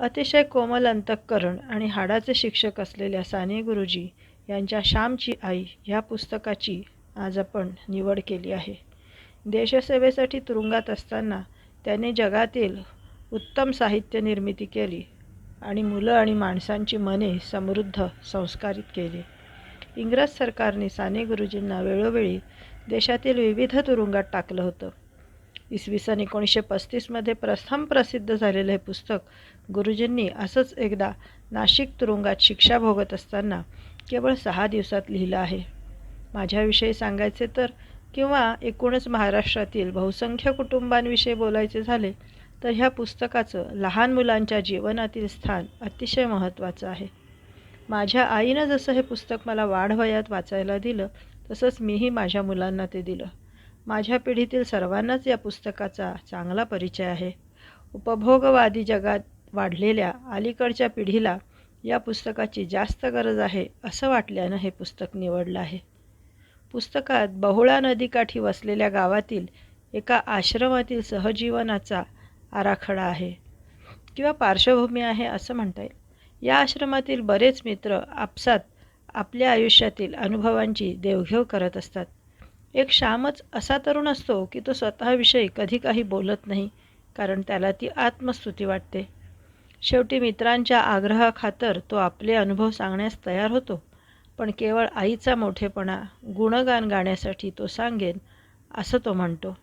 अतिशय कोमल अंतःकरण आणि हाडाचे शिक्षक असलेल्या साने गुरुजी यांच्या श्यामची आई ह्या पुस्तकाची आज आपण निवड केली आहे. देशसेवेसाठी तुरुंगात असताना त्याने जगातील उत्तम साहित्य निर्मिती केली आणि मुलं आणि माणसांची मने समृद्ध संस्कारित केली. इंग्रज सरकारने साने गुरुजींना वेळोवेळी देशातील विविध तुरुंगात टाकलं होतं. इसवी सन एकोणीसशे पस्तीसमध्ये प्रथम प्रसिद्ध झालेलं हे पुस्तक गुरुजींनी असंच एकदा नाशिक तुरुंगात शिक्षा भोगत असताना केवळ सहा दिवसात लिहिलं आहे. माझ्याविषयी सांगायचे तर किंवा एकूणच महाराष्ट्रातील बहुसंख्य कुटुंबांविषयी बोलायचे झाले तर ह्या पुस्तकाचं लहान मुलांच्या जीवनातील स्थान अतिशय महत्त्वाचं आहे. माझ्या आईनं जसं हे पुस्तक मला वाढवयात वाचायला दिलं तसंच मीही माझ्या मुलांना ते दिलं. माझ्या पिढीतील सर्वांनाच या पुस्तकाचा चांगला परिचय आहे. उपभोगवादी जगात वाढलेल्या अलीकडच्या पिढीला या पुस्तकाची जास्त गरज आहे असं वाटल्यानं हे पुस्तक निवडलं आहे. पुस्तकात बहुळा नदीकाठी वसलेल्या गावातील एका आश्रमातील सहजीवनाचा आराखडा आहे. किंवा पार्श्वभूमी आहे असं म्हणता येईल. या आश्रमातील बरेच मित्र आपसात आपल्या आयुष्यातील अनुभवांची देवघेव करत असतात. एक श्यामच असा तरुण असतो की तो स्वतःविषयी कधी काही बोलत नाही कारण त्याला ती आत्मस्तुती वाटते. शेवटी मित्रांच्या आग्रहाखातर तो आपले अनुभव सांगण्यास तयार होतो पण केवळ आईचा मोठेपणा गुणगान गाण्यासाठी तो सांगेन असं तो म्हणतो.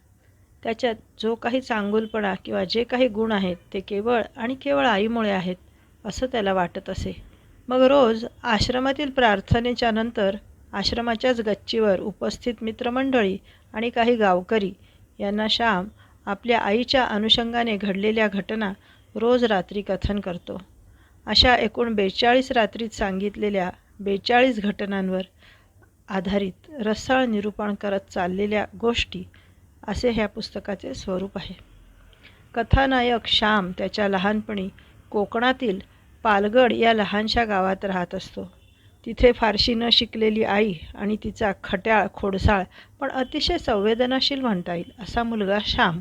त्याच्यात जो काही चांगुलपणा किंवा जे काही गुण आहेत ते केवळ आणि केवळ आईमुळे आहेत असं त्याला वाटत असे. मग रोज आश्रमातील प्रार्थनेच्या नंतर आश्रमाच्याच गच्चीवर उपस्थित मित्रमंडळी आणि काही गावकरी यांना श्याम आपल्या आईच्या अनुषंगाने घडलेल्या घटना रोज रात्री कथन करतो. अशा एकूण बेचाळीस रात्रीत सांगितलेल्या बेचाळीस घटनांवर आधारित रसाळ निरूपण करत चाललेल्या गोष्टी असे ह्या पुस्तकाचे स्वरूप आहे. कथानायक श्याम त्याच्या लहानपणी कोकणातील पालगड या लहानशा गावात राहत असतो. तिथे फारशी न शिकलेली आई आणि तिचा खट्याळ खोडसाळ पण अतिशय संवेदनाशील म्हणता येईल असा मुलगा श्याम.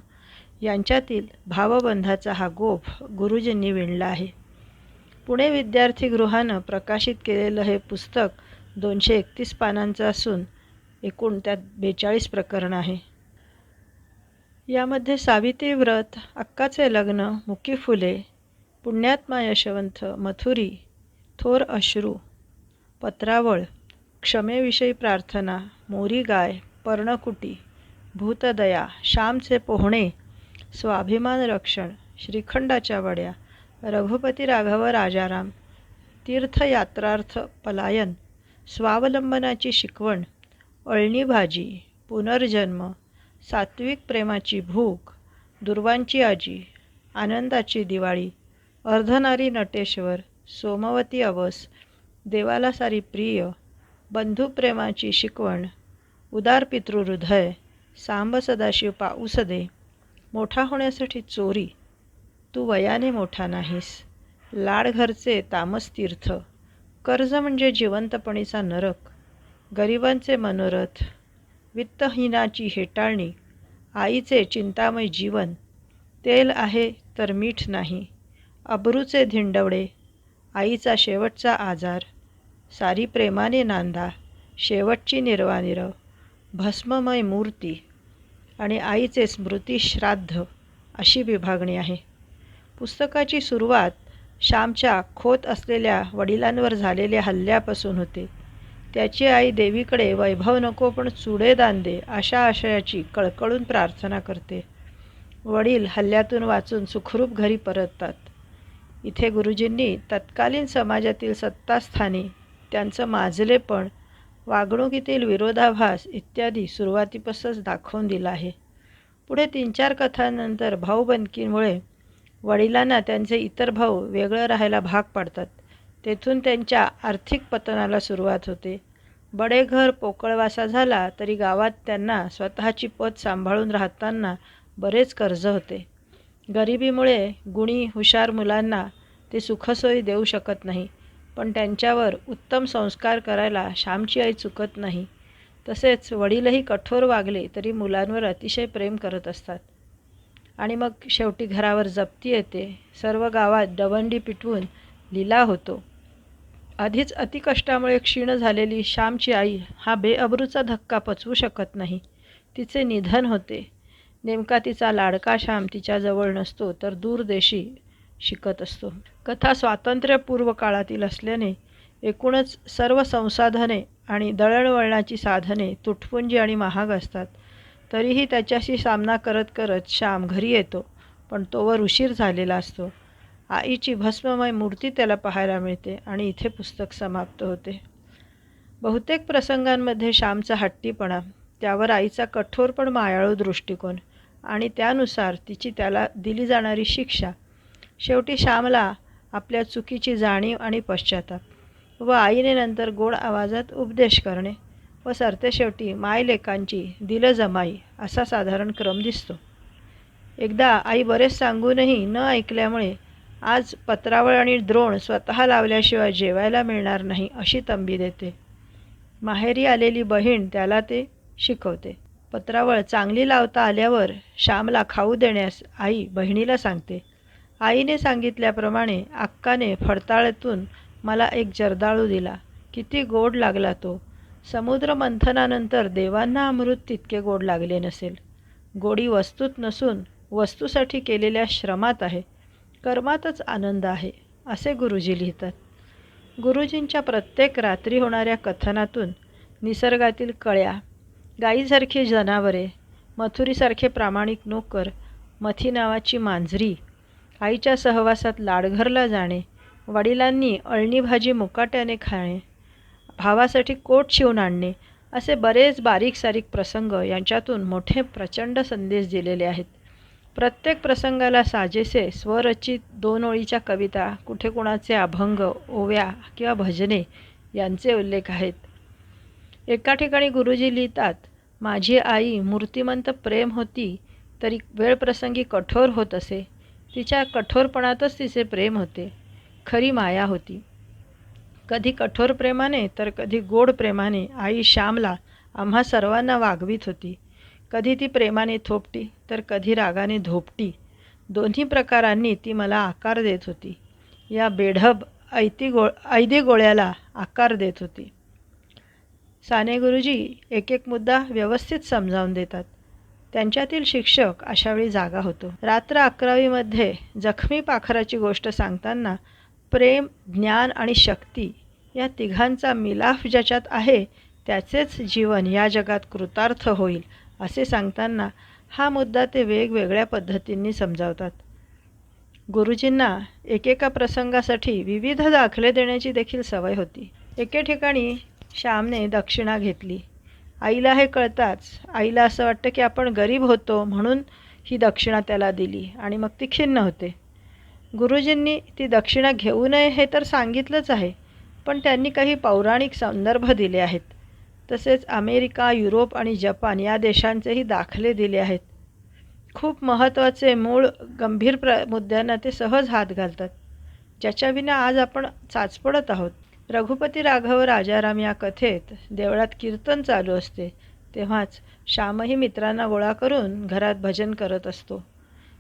यांच्यातील भावबंधाचा हा गोफ गुरुजींनी विणला आहे. पुणे विद्यार्थीगृहानं प्रकाशित केलेलं हे पुस्तक दोनशे एकतीस पानांचं असून एकूण त्यात बेचाळीस प्रकरण आहे. यामध्ये सावित्री व्रत अक्काचे लग्न मुकी फुले पुण्यात्मा यशवंत मथुरी थोर अश्रू पत्रावळ क्षमेविषयी प्रार्थना मोरी गाय पर्णकुटी भूतदया श्यामचे पोहणे स्वाभिमान रक्षण श्रीखंडाच्या वड्या रघुपती राघव राजाराम तीर्थयात्रार्थ पलायन स्वावलंबनाची शिकवण अळणी भाजी पुनर्जन्म सात्विक प्रेमाची भूक दुर्वांची आजी आनंदाची दिवाळी अर्धनारी नटेश्वर सोमवती अवस देवाला सारी प्रिय बंधुप्रेमाची शिकवण उदार पितृहृदय सांब सदाशिव पाऊस दे मोठा होण्यासाठी चोरी तू वयाने मोठा नाहीस लाडघरचे तामस तीर्थ कर्ज म्हणजे जिवंतपणीचा नरक गरिबांचे मनोरथ वित्तहीनाची हेटाळणी आईचे चिंतामय जीवन तेल आहे तर मीठ नाही अब्रूचे धिंडवडे आईचा शेवटचा आजार सारी प्रेमाने नांदा शेवटची निर्वानिरव भस्ममय मूर्ती आणि आईचे स्मृती श्राद्ध अशी विभागणी आहे. पुस्तकाची सुरुवात श्यामच्या खोत असलेल्या वडिलांवर झालेल्या हल्ल्यापासून होते. त्याची आई देवीकडे वैभव नको पण चुडेदान दे अशा आशयाची कळकळून प्रार्थना करते. वडील हल्ल्यातून वाचून सुखरूप घरी परततात. इथे गुरुजींनी तत्कालीन समाजातील सत्तास्थानी त्यांचं माजलेपण वागणुकीतील विरोधाभास इत्यादी सुरुवातीपासूनच दाखवून दिला आहे. पुढे तीन चार कथांनंतर भाऊबंदकीमुळे वडिलांना त्यांचे इतर भाऊ वेगळं राहायला भाग पाडतात. तेथून त्यांच्या आर्थिक पतनाला सुरुवात होते. बडेघर पोकळवासा झाला तरी गावात त्यांना स्वतःची पत सांभाळून राहताना बरेच कर्ज होते. गरिबीमुळे गुणी हुशार मुलांना ते सुखसोयी देऊ शकत नाही. पण त्यांच्यावर उत्तम संस्कार करायला श्यामची आई चुकत नाही. तसेच वडीलही कठोर वागले तरी मुलांवर अतिशय प्रेम करत असतात. आणि मग शेवटी घरावर जप्ती येते. सर्व गावात डवंडी पिटवून लिला होतो. आधीच अतिकष्टामुळे क्षीण झालेली श्यामची आई हा बेअब्रूचा धक्का पचवू शकत नाही. तिचे निधन होते. नेमका तिचा लाडका श्याम तिच्याजवळ नसतो तर दूरदेशी शिकत असतो. कथा स्वातंत्र्यपूर्व काळातील असल्याने एकूणच सर्व संसाधने आणि दळणवळणाची साधने तुटपुंजी आणि महाग असतात. तरीही त्याच्याशी सामना करत करत श्याम घरी येतो पण तोवर उशीर झालेला असतो. आईची भस्ममय मूर्ती त्याला पाहायला मिळते आणि इथे पुस्तक समाप्त होते. बहुतेक प्रसंगांमध्ये श्यामचा हट्टीपणा त्यावर आईचा कठोर पण मायाळू दृष्टिकोन आणि त्यानुसार तिची त्याला दिली जाणारी शिक्षा. शेवटी श्यामला आपल्या चुकीची जाणीव आणि पश्चाताप. व आईने नंतर गोड आवाजात उपदेश करणे. व सरतेशेवटी मायलेकांची दिलं जमाई असा साधारण क्रम दिसतो. एकदा आई बरेच सांगूनही न ऐकल्यामुळे आज पत्रावळ आणि द्रोण स्वतः लावल्याशिवाय जेवायला मिळणार नाही अशी तंबी देते. माहेरी आलेली बहीण त्याला ते शिकवते. पत्रावळ चांगली लावता आल्यावर श्यामला खाऊ देण्यास आई बहिणीला सांगते. आईने सांगितल्याप्रमाणे अक्काने फडताळ्यातून मला एक जर्दाळू दिला. किती गोड लागला तो. समुद्र मंथनानंतर देवांना अमृत तितके गोड लागले नसेल. गोडी वस्तूत नसून वस्तूसाठी केलेल्या श्रमात आहे. कर्मातच आनंद आहे असे गुरुजी लिहितात. गुरुजींच्या प्रत्येक रात्री होणाऱ्या कथनातून निसर्गातील कळ्या गाईसारखी जनावरे मथुरीसारखे प्रामाणिक नोकर मथी नावाची मांजरी आईच्या सहवासात लाडघरला जाणे वडिलांनी अळणी भाजी मुकाट्याने खाणे भावासाठी कोट शिवून आणणे असे बरेच बारीक सारीक प्रसंग यांच्यातून मोठे प्रचंड संदेश दिलेले आहेत. प्रत्येक प्रसंगाला साजेसे स्वरचित दोन ओळीच्या कविता कुठे कुणाचे अभंग ओव्या किंवा भजने यांचे उल्लेख आहेत. एका ठिकाणी गुरुजी लिहितात माझी आई मूर्तिमंत प्रेम होती तरी वेळप्रसंगी कठोर होत असे. तिच्या कठोरपणातच तिचे प्रेम होते. खरी माया होती. कधी कठोर प्रेमाने तर कधी गोड प्रेमाने आई श्यामला आम्हा सर्वांना वागवीत होती. कधी ती प्रेमाने थोपटी तर कधी रागाने धोपटी. दोन्ही प्रकारांनी ती मला आकार देत होती. या बेढब ऐती गो ऐदी गोळ्याला आकार देत होती. साने गुरुजी एक एक मुद्दा व्यवस्थित समजावून देतात. त्यांच्यातील शिक्षक अशावेळी जागा होतो. रात्र अकरावीमध्ये जखमी पाखराची गोष्ट सांगताना प्रेम ज्ञान आणि शक्ती या तिघांचा मिलाफ ज्याच्यात आहे त्याचेच जीवन या जगात कृतार्थ होईल असे सांगताना हा मुद्दा ते वेगवेगळ्या पद्धतींनी समजावतात. गुरुजींना एकेका प्रसंगासाठी विविध दाखले देण्याची देखील सवय होती. एके ठिकाणी श्यामने दक्षिणा घेतली. आईला हे कळताच. आईला असं वाटतं की आपण गरीब होतो म्हणून ही दक्षिणा त्याला दिली आणि मग ती खिन्न होते. गुरुजींनी ती दक्षिणा घेऊ नये हे तर सांगितलंच आहे पण त्यांनी काही पौराणिक संदर्भ दिले आहेत. तसेच अमेरिका युरोप आणि जपान या देशांचेही दाखले दिले आहेत. खूप महत्त्वाचे मूळ गंभीर प्र मुद्द्यांना ते सहज हात घालतात. ज्याच्याविना आज आपण चाचपडत आहोत. रघुपती राघव राजाराम या कथेत देवळात कीर्तन चालू असते तेव्हाच श्यामही मित्रांना गोळा करून घरात भजन करत असतो.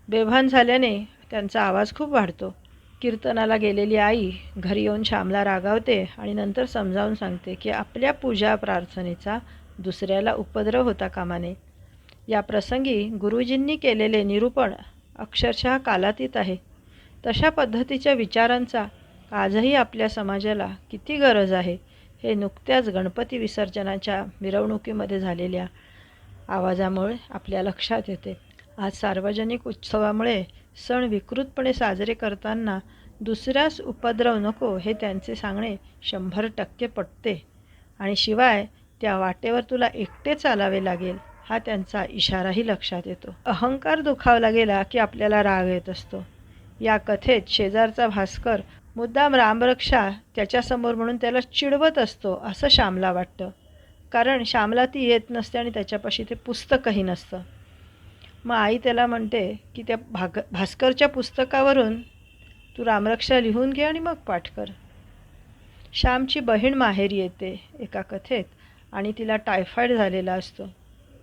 बेभान झाल्याने त्यांचा आवाज खूप वाढतो. कीर्तनाला गेलेली आई घरी येऊन श्यामला रागावते आणि नंतर समजावून सांगते की आपल्या पूजा प्रार्थनेचा दुसऱ्याला उपद्रव होता कामाने. या प्रसंगी गुरुजींनी केलेले निरूपण अक्षरशः कालातीत आहे. तशा पद्धतीच्या विचारांचा आजही आपल्या समाजाला किती गरज आहे हे नुकत्याच गणपती विसर्जनाच्या मिरवणुकीमध्ये झालेल्या आवाजामुळे आपल्या लक्षात येते. आज सार्वजनिक उत्सवामुळे सण विकृतपणे साजरे करताना दुसऱ्यास उपद्रव नको हे त्यांचे सांगणे शंभर टक्के पटते. आणि शिवाय त्या वाटेवर तुला एकटे चालावे लागेल हा त्यांचा इशाराही लक्षात येतो. अहंकार दुखावला गेला की आपल्याला राग येत असतो. या कथेत शेजारचा भास्कर मुद्दाम रामरक्षा त्याच्यासमोर म्हणून त्याला चिडवत असतो असं श्यामला वाटतं. कारण श्यामला ती येत नसते आणि त्याच्यापाशी ते पुस्तकही नसतं. मग आई त्याला म्हणते की त्या भाग भास्करच्या पुस्तकावरून तू रामरक्षा लिहून घे आणि मग पाठ कर. श्यामची बहीण माहेरी येते एका कथेत आणि तिला टायफॉईड झालेला असतो.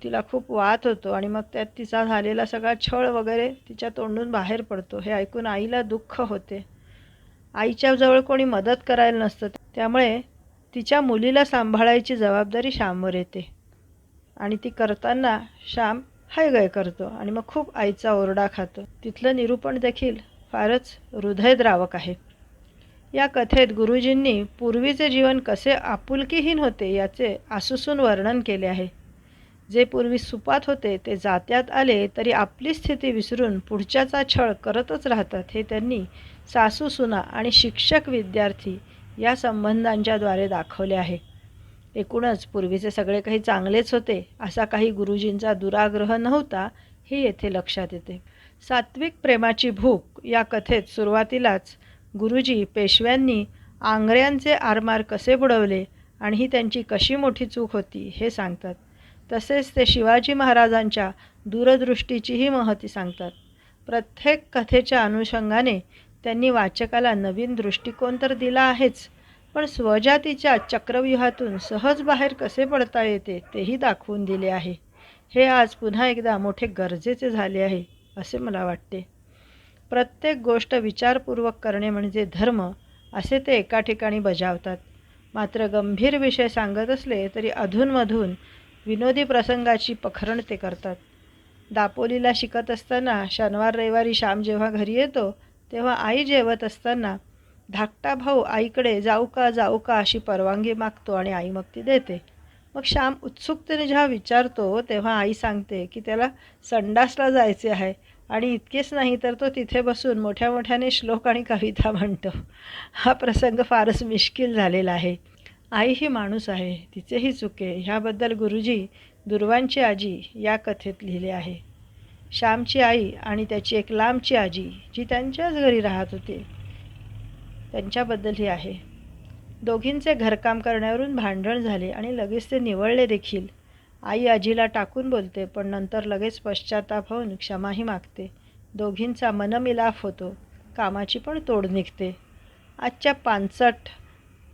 तिला खूप वात होतो आणि मग त्यात तिचा झालेला सगळा छळ वगैरे तिच्या तोंडून बाहेर पडतो. हे ऐकून आईला दुःख होते. आईच्या जवळ कोणी मदत करायला नसतं. त्यामुळे तिच्या मुलीला सांभाळायची जबाबदारी श्यामवर येते. आणि ती करताना श्याम हायगय करतो आणि मग खूप आईचा ओरडा खातो. तिथलं निरूपण देखील फारच हृदयद्रावक आहे. या कथेत गुरुजींनी पूर्वीचे जीवन कसे आपुलकीहीन होते याचे आसुसून वर्णन केले आहे. जे पूर्वी सुपात होते ते जात्यात आले तरी आपली स्थिती विसरून पुढच्याचा छळ करतच राहतात हे त्यांनी सासू सुना आणि शिक्षक विद्यार्थी या संबंधांच्याद्वारे दाखवले आहे. एकूणच पूर्वीचे सगळे काही चांगलेच होते असा काही गुरुजींचा दुराग्रह नव्हता हे येथे लक्षात येते. सात्विक प्रेमाची भूक या कथेत सुरुवातीलाच गुरुजी पेशव्यांनी आंगऱ्यांचे आरमार कसे बुडवले आणि ही त्यांची कशी मोठी चूक होती हे सांगतात. तसेच ते शिवाजी महाराजांच्या दूरदृष्टीचीही महती सांगतात. प्रत्येक कथेच्या अनुषंगाने त्यांनी वाचकाला नवीन दृष्टिकोन तर दिला आहेच पण स्वजातीच्या चक्रव्यूहातून सहज बाहेर कसे पडता येते तेही दाखवून दिले आहे. हे आज पुन्हा एकदा मोठे गरजेचे झाले आहे असे मला वाटते. प्रत्येक गोष्ट विचारपूर्वक करणे म्हणजे धर्म असे ते एका ठिकाणी बजावतात. मात्र गंभीर विषय सांगत असले तरी अधूनमधून विनोदी प्रसंगाची पखरण ते करतात. दापोलीला शिकत असताना शनिवार रविवारी श्याम जेव्हा घरी येतो तेव्हा आई जेवत असताना धाकटा भाऊ आईकडे जाऊ का जाऊ का अशी परवानगी मागतो आणि आई मग ती देते. मग श्याम उत्सुकतेने जेव्हा विचारतो तेव्हा आई सांगते की त्याला संडासला जायचे आहे आणि इतकेच नाही तर तो तिथे बसून मोठ्या मोठ्याने श्लोक आणि कविता म्हणतो. हा प्रसंग फारच मिश्किल झालेला आहे. आई ही माणूस आहे तिचेही चुके ह्याबद्दल गुरुजी दुर्वांची आजी या कथेत लिहिले आहे. श्यामची आई आणि त्याची एक लांबची आजी जी त्यांच्याच घरी राहत होती त्यांच्याबद्दलही आहे. दोघींचे घरकाम करण्यावरून भांडण झाले आणि लगेच ते निवळले देखील. आई आजीला टाकून बोलते पण नंतर लगेच पश्चाताप होऊन क्षमाही मागते. दोघींचा मनमिलाफ होतो कामाची पण तोड निघते. आजच्या पानचट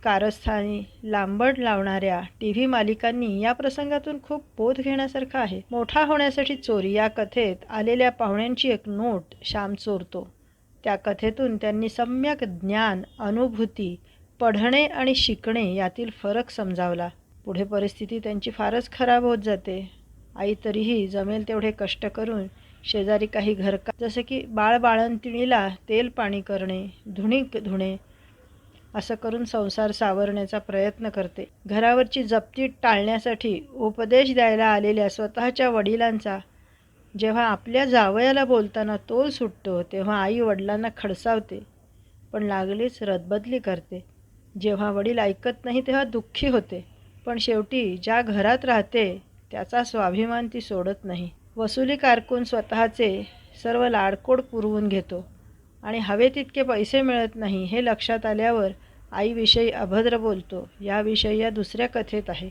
कारस्थानी लांबड लावणाऱ्या टी व्ही मालिकांनी या प्रसंगातून खूप बोध घेण्यासारखा आहे. मोठा होण्यासाठी चोरी या कथेत आलेल्या पाहुण्यांची एक नोट श्याम चोरतो. त्या कथेतून त्यांनी सम्यक ज्ञान अनुभूती पढणे आणि शिकणे यातील फरक समजावला. पुढे परिस्थिती त्यांची फारच खराब होत जाते. आई तरीही जमेल तेवढे कष्ट करून शेजारी काही घरका जसे की बाळ बाळंतिणीला तेल पाणी करणे धुणी धुणे असं करून संसार सावरण्याचा प्रयत्न करते. घरावरची जप्ती टाळण्यासाठी उपदेश द्यायला आलेल्या स्वतःच्या वडिलांचा जेव्हा आपल्या जावयाला बोलताना तोल सुटतो तेव्हा आई वडिलांना खडसावते पण लागलीच रदबदली करते. जेव्हा वडील ऐकत नाही तेव्हा दुःखी होते. पण शेवटी ज्या घरात राहते त्याचा स्वाभिमान ती सोडत नाही. वसुली कारकून स्वतःचे सर्व लाडकोड पुरवून घेतो. आणि हवे तितके पैसे मिळत नाही हे लक्षात आल्यावर आईविषयी अभद्र बोलतो याविषयी या दुसऱ्या कथेत आहे.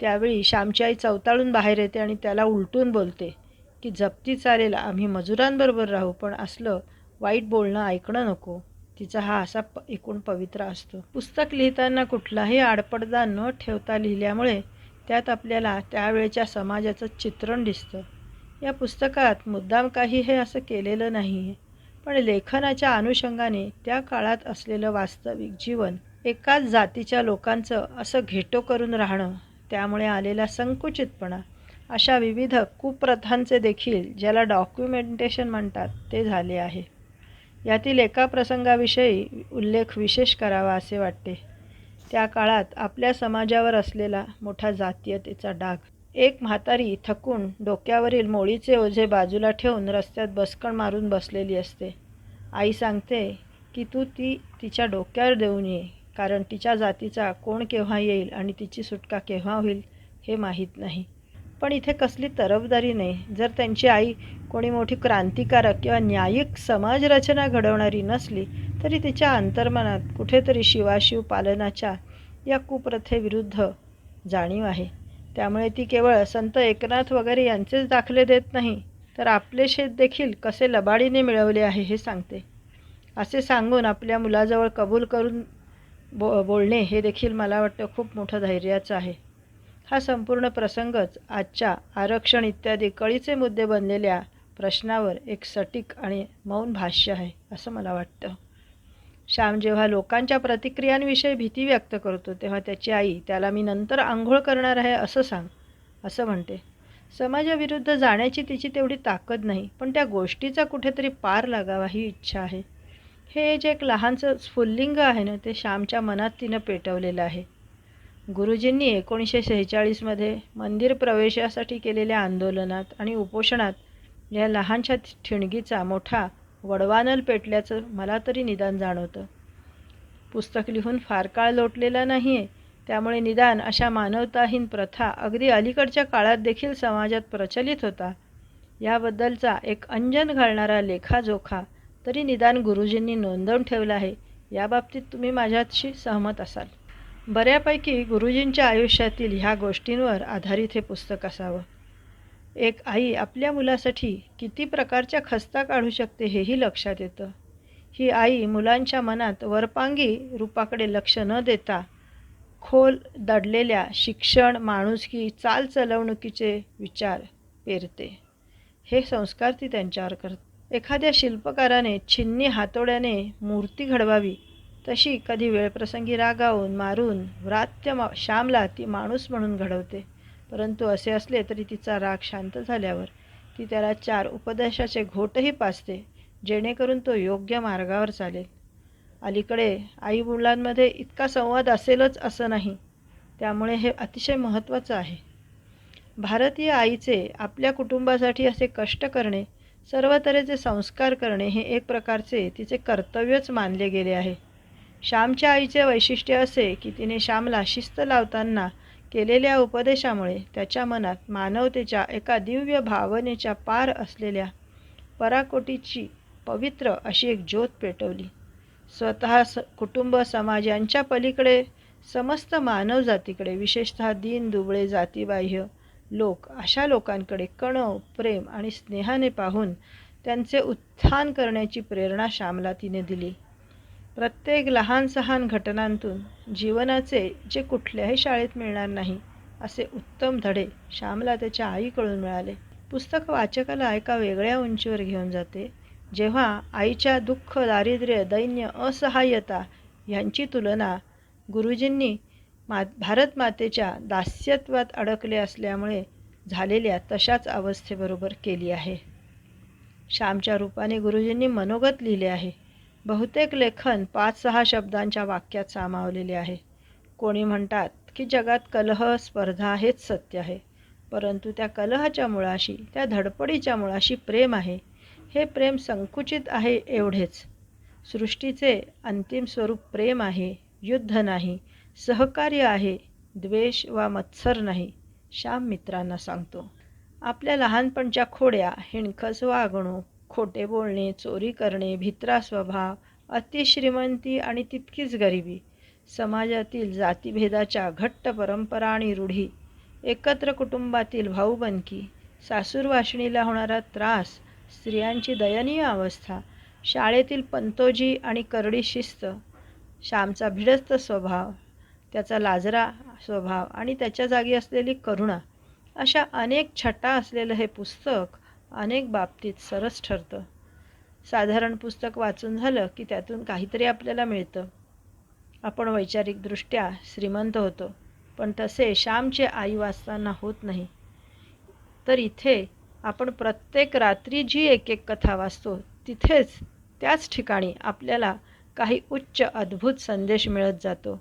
त्यावेळी श्यामची आई चवताळून बाहेर येते आणि त्याला उलटून बोलते की जप्ती चालेल आम्ही मजुरांबरोबर राहू पण असलं वाईट बोलणं ऐकणं नको. तिचा हा असा प एकूण पवित्रा असतो. पुस्तक लिहिताना कुठलाही आडपडदा न ठेवता लिहिल्यामुळे त्यात आपल्याला त्यावेळेच्या समाजाचं चित्रण दिसतं. या पुस्तकात मुद्दाम काही हे असं केलेलं नाही आहे पण लेखनाच्या अनुषंगाने त्या काळात असलेलं वास्तविक जीवन एकाच जातीच्या लोकांचं असं घेटो करून राहणं त्यामुळे आलेला संकुचितपणा अशा विविध कुप्रथांचे देखील ज्याला डॉक्युमेंटेशन म्हणतात ते झाले आहे. यातील एका प्रसंगाविषयी उल्लेख विशेष करावा असे वाटते. त्या काळात आपल्या समाजावर असलेला मोठा जातीयतेचा डाग एक म्हातारी थकून डोक्यावरील मोळीचे ओझे बाजूला ठेवून रस्त्यात बसकण मारून बसलेली असते. आई सांगते की तू ती तिच्या डोक्यावर देऊन ये कारण तिच्या जातीचा कोण केव्हा येईल आणि तिची सुटका केव्हा होईल हे माहीत नाही. पण इथे कसली तरफदारी नाही. जर त्यांची आई कोणी मोठी क्रांतिकारक किंवा न्यायिक समाजरचना घडवणारी नसली तरी तिच्या अंतर्मनात कुठेतरी शिवाशिव पालनाच्या या कुप्रथेविरुद्ध जाणीव आहे. त्यामुळे ती केवळ संत एकनाथ वगैरे यांचेच दाखले देत नाही तर आपले शेत देखील कसे लबाडीने मिळवले आहे हे सांगते. असे सांगून आपल्या मुलाजवळ कबूल करून बो बोलणे हे देखील मला वाटतं खूप मोठं धैर्याचं आहे. हा संपूर्ण प्रसंगच आजच्या आरक्षण इत्यादी कळीचे मुद्दे बनलेल्या प्रश्नावर एक सटीक आणि मौन भाष्य आहे असं मला वाटतं. श्याम जेव्हा लोकांच्या प्रतिक्रियांविषयी भीती व्यक्त करतो तेव्हा त्याची आई त्याला मी नंतर आंघोळ करणार आहे असं सांग असं म्हणते. समाजाविरुद्ध जाण्याची तिची तेवढी ताकद नाही पण त्या गोष्टीचा कुठेतरी पार लागावा ही इच्छा आहे. हे जे एक लहानसं स्फुल्लिंग आहे ना ते श्यामच्या मनात तिनं पेटवलेलं आहे. गुरुजींनी एकोणीसशे सेहेचाळीसमध्ये मंदिर प्रवेशासाठी केलेल्या आंदोलनात आणि उपोषणात या लहानशा ठिणगीचा मोठा वडवानल पेटल्याचं मला तरी निदान जाणवतं. पुस्तक लिहून फार काळ लोटलेला नाही आहे त्यामुळे निदान अशा मानवताहीन प्रथा अगदी अलीकडच्या काळात देखील समाजात प्रचलित होता. याबद्दलचा एक अंजन घालणारा लेखाजोखा तरी निदान गुरुजींनी नोंदवून ठेवला आहे. याबाबतीत तुम्ही माझ्याशी सहमत असाल. बऱ्यापैकी गुरुजींच्या आयुष्यातील ह्या गोष्टींवर आधारित हे पुस्तक असावं. एक आई आपल्या मुलासाठी किती प्रकारच्या खस्ता काढू शकते हेही लक्षात येतं. ही आई मुलांच्या मनात वरपांगी रूपाकडे लक्ष न देता खोल दडलेल्या शिक्षण माणुसकी चालचलवणुकीचे विचार पेरते. हे संस्कार ती त्यांच्यावर करत. एखाद्या शिल्पकाराने छिन्नी हातोड्याने मूर्ती घडवावी तशी कधी वेळप्रसंगी रागावून मारून व्रात्य मा श्यामला ती माणूस म्हणून घडवते. परंतु असे असले तरी तिचा राग शांत झाल्यावर ती त्याला चार उपदेशाचे घोटही पाचते जेणेकरून तो योग्य मार्गावर चालेल. अलीकडे आई मुलांमध्ये इतका संवाद असेलच असं नाही त्यामुळे हे अतिशय महत्त्वाचं आहे. भारतीय आईचे आपल्या कुटुंबासाठी असे कष्ट करणे सर्व तऱ्हेचे संस्कार करणे हे एक प्रकारचे तिचे कर्तव्यच मानले गेले आहे. श्यामच्या आईचे वैशिष्ट्य असे की तिने श्यामला शिस्त लावताना केलेल्या उपदेशामुळे त्याच्या मनात मानवतेच्या एका दिव्य भावनेच्या पार असलेल्या पराकोटीची पवित्र अशी एक ज्योत पेटवली. स्वतः स कुटुंब समाज यांच्या पलीकडे समस्त मानवजातीकडे विशेषतः दीन दुबळे जातीबाह्य लोक अशा लोकांकडे कणव प्रेम आणि स्नेहाने पाहून त्यांचे उत्थान करण्याची प्रेरणा श्यामला तिने दिली. प्रत्येक लहान सहान घटनांतून जीवनाचे जे कुठल्याही शाळेत मिळणार नाही असे उत्तम धडे श्यामला त्याच्या आईकडून मिळाले. पुस्तक वाचकाला एका वेगळ्या उंचीवर घेऊन जाते. जेव्हा आईच्या दुःख दारिद्र्य दैन्य असहाय्यता यांची तुलना गुरुजींनी मा भारत मातेच्या दास्यत्वात अडकले असल्यामुळे झालेल्या तशाच अवस्थेबरोबर केली आहे. श्यामच्या रूपाने गुरुजींनी मनोगत लिहिले आहे. बहुतेक लेखन पाच सहा शब्दांच्या वाक्यात सामावलेले आहे. कोणी म्हणतात की जगात कलह स्पर्धा हेच सत्य आहे. परंतु त्या कलहाच्या मुळाशी त्या धडपडीच्या मुळाशी प्रेम आहे. हे प्रेम संकुचित आहे एवढेच. सृष्टीचे अंतिम स्वरूप प्रेम आहे युद्ध नाही सहकार्य आहे द्वेष वा मत्सर नाही श्याम मित्रांना सांगतो. आपल्या लहानपणच्या खोड्या हिणखस वागणूक खोटे बोलणे चोरी करणे भित्रा स्वभाव अतिश्रीमंती आणि तितकीच गरिबी. समाजातील जातीभेदाच्या घट्ट परंपरा आणि रूढी एकत्र कुटुंबातील भाऊबंदकी सासूरवाशिणीला होणारा त्रास स्त्रियांची दयनीय अवस्था शाळेतील पंतोजी आणि करडी शिस्त श्यामचा भिडस्त स्वभाव त्याचा लाजरा स्वभाव आणि त्याच्या जागी असलेली करुणा अशा अनेक छटा असलेलं हे पुस्तक अनेक बाबतीत सरस ठरतं. साधारण पुस्तक वाचून झालं की त्यातून काहीतरी आपल्याला मिळतं. आपण वैचारिकदृष्ट्या श्रीमंत होतो पण तसे श्यामचे आई वाचताना होत नाही. तर इथे आपण प्रत्येक रात्री जी एक एक कथा वाचतो तिथेच त्याच ठिकाणी आपल्याला काही उच्च अद्भुत संदेश मिळत जातो.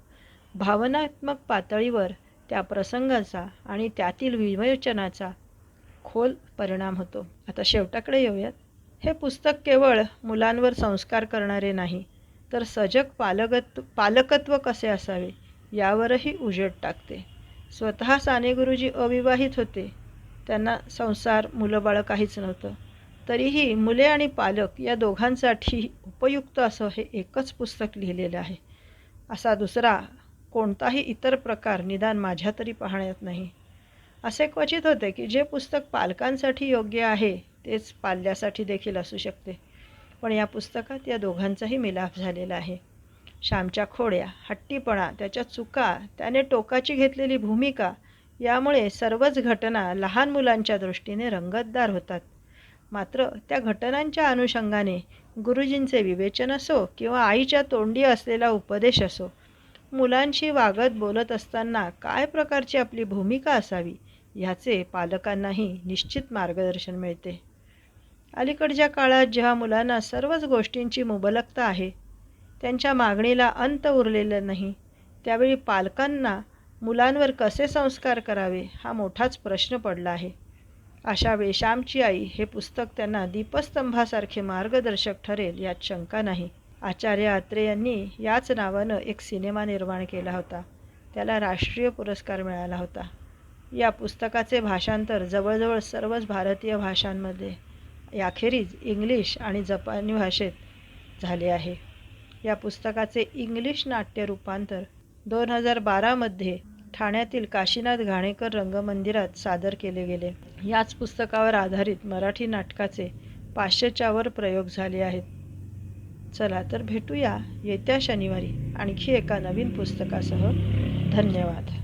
भावनात्मक पातळीवर त्या प्रसंगाचा आणि त्यातील विवेचनाचा खोल परिणाम होतो. आता शेवटाकडे येऊयात. हे पुस्तक केवळ मुलांवर संस्कार करणारे नाही तर सजग पालकत्व पालकत्व कसे असावे यावरही उजेड टाकते. स्वतः साने गुरुजी अविवाहित होते. त्यांना संसार मुलंबाळं काहीच नव्हतं. तरीही मुले आणि पालक या दोघांसाठी उपयुक्त असं हे एकच पुस्तक लिहिलेलं आहे. असा दुसरा कोणताही इतर प्रकार निदान माझ्या तरी पाहण्यात नाही. असे क्वचित होते की जे पुस्तक पालकांसाठी योग्य आहे तेच पाल्यासाठी देखील असू शकते. पण या पुस्तकात या दोघांचाही मिलाफ झालेला आहे. श्यामच्या खोड्या हट्टीपणा त्याच्या चुका त्याने टोकाची घेतलेली भूमिका यामुळे सर्वच घटना लहान मुलांच्या दृष्टीने रंगतदार होतात. मात्र त्या घटनांच्या अनुषंगाने गुरुजींचे विवेचन असो किंवा आईच्या तोंडी असलेला उपदेश असो मुलांशी वागत बोलत असताना काय प्रकारची आपली भूमिका असावी ह्याचे पालकांनाही निश्चित मार्गदर्शन मिळते. अलीकडच्या काळात जेव्हा मुलांना सर्वच गोष्टींची मुबलकता आहे त्यांच्या मागणीला अंत उरलेला नाही त्यावेळी पालकांना मुलांवर कसे संस्कार करावे हा मोठाच प्रश्न पडला आहे. अशा वेशामची आई हे पुस्तक त्यांना दीपस्तंभासारखे मार्गदर्शक ठरेल यात शंका नाही. आचार्य आत्रे यांनी याच नावानं एक सिनेमा निर्माण केला होता. त्याला राष्ट्रीय पुरस्कार मिळाला होता. या पुस्तकाचे भाषांतर जवळजवळ सर्वच भारतीय भाषांमध्ये याखेरीज इंग्लिश आणि जपानी भाषेत झाले आहे. या पुस्तकाचे इंग्लिश नाट्य रूपांतर दोन हजार बारामध्ये ठाण्यातील काशीनाथ घाणेकर रंगमंदिरात सादर केले गेले. याच पुस्तकावर आधारित मराठी नाटकाचे पाचशेच्यावर प्रयोग झाले आहेत. चला तर भेटूया येत्या शनिवारी आणखी एका नवीन पुस्तकासह. धन्यवाद.